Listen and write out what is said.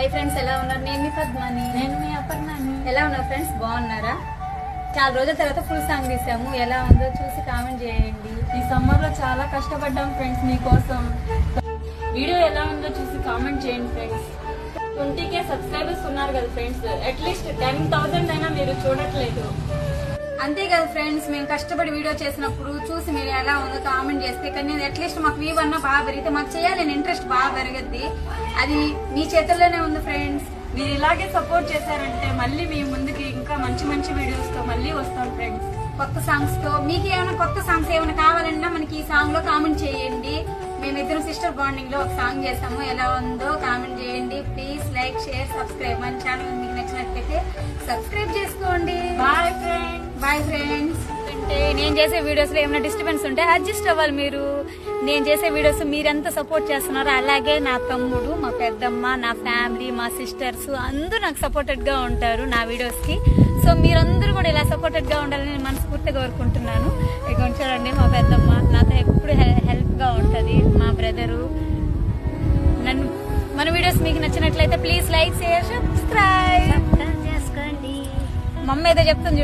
Hi friends ఎలా ఉన్నారు? నేను మీ పద్మాని. నేను మీ అపర్ణాని. ఎలా ఉన్నారు ఫ్రెండ్స్ బాగున్నారా? చాలా రోజుల తర్వాత ఫుల్ సాంగ్ తీసాము. ఎలా ఉందో చూసి కామెంట్ చేయండి. ఈ సమ్మర్లో చాలా కష్టపడ్డాం ఫ్రెండ్స్ మీకోసం. వీడియో ఎలా ఉందో చూసి కామెంట్ చేయండి ఫ్రెండ్స్ ట్వంటీ కే సబ్స్క్రైబర్స్ ఉన్నారు కదా ఫ్రెండ్స్ అట్లీస్ట్ టెన్ థౌసండ్ అయినా మీరు చూడట్లేదు. అంతే కదా ఫ్రెండ్స్ మేము కష్టపడి వీడియో చేసినప్పుడు చూసి మీరు ఎలా ఉందో కామెంట్ చేస్తే కానీ అట్లీస్ట్ మాకు వ్యూ అన్న బాగా పెరిగితే మాకు చేయాలని ఇంట్రెస్ట్ బాగా పెరగద్ది. అది మీ చేతుల్లోనే ఉంది ఫ్రెండ్స్ మీరు ఇలాగే సపోర్ట్ చేశారంటే మళ్ళీ మీ ముందుకి ఇంకా మంచి మంచి వీడియోస్తో మళ్ళీ వస్తాం ఫ్రెండ్స్ కొత్త సాంగ్స్తో మీకు ఏమైనా కొత్త సాంగ్స్ ఏమైనా కావాలన్నా మనకి ఈ సాంగ్లో కామెంట్ చేయండి. మేమిద్దరం సిస్టర్ బాండింగ్లో ఒక సాంగ్ చేసాము. ఎలా ఉందో కామెంట్ చేయండి. ప్లీజ్ లైక్ షేర్ సబ్స్క్రైబ్ మన ఛానల్ మీకు నచ్చినట్లయితే సబ్స్క్రైబ్ చేసుకోండి. Bye bye friends. అంటే నేను చేసే వీడియోస్లో ఏమైనా డిస్టర్బెన్స్ ఉంటే అడ్జస్ట్ అవ్వాలి మీరు. నేను చేసే వీడియోస్ మీరెంత సపోర్ట్ చేస్తున్నారో అలాగే నా తమ్ముడు మా పెద్దమ్మ నా ఫ్యామిలీ మా సిస్టర్స్ అందరూ నాకు సపోర్టెడ్గా ఉంటారు నా వీడియోస్కి సో మీరందరూ కూడా ఇలా సపోర్టెడ్గా ఉండాలని నేను మనస్ఫూర్తిగా కోరుకుంటున్నాను. ఇక చూడండి మా పెద్దమ్మ నాతో ఎప్పుడు హెల్ప్గా ఉంటది. మా బ్రదరు నన్ను మన వీడియోస్ మీకు నచ్చినట్లయితే ప్లీజ్ లైక్ షేర్ సబ్స్క్రైబ్ చేసుకోండి. మమ్మీ ఏదో చెప్తుంది.